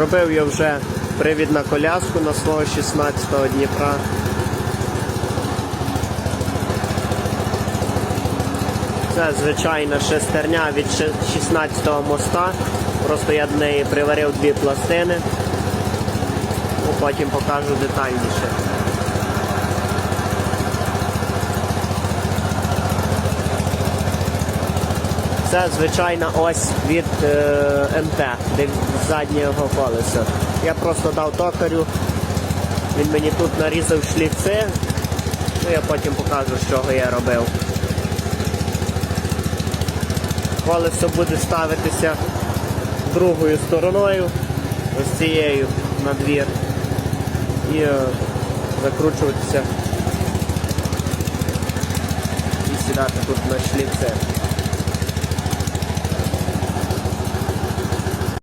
Зробив я вже привід на коляску на свого 16-го Дніпра. Це звичайна шестерня від 16-го моста. Просто я до неї приварив дві пластини. Ну, Потім покажу детальніше. Це звичайна ось від е, МТ, заднього колеса. Я просто дав токарю, він мені тут нарізав шліци, ну я потім покажу, з чого я робив. Колесо буде ставитися другою стороною, ось цією на двір, і е, закручуватися і сідати тут на шліце.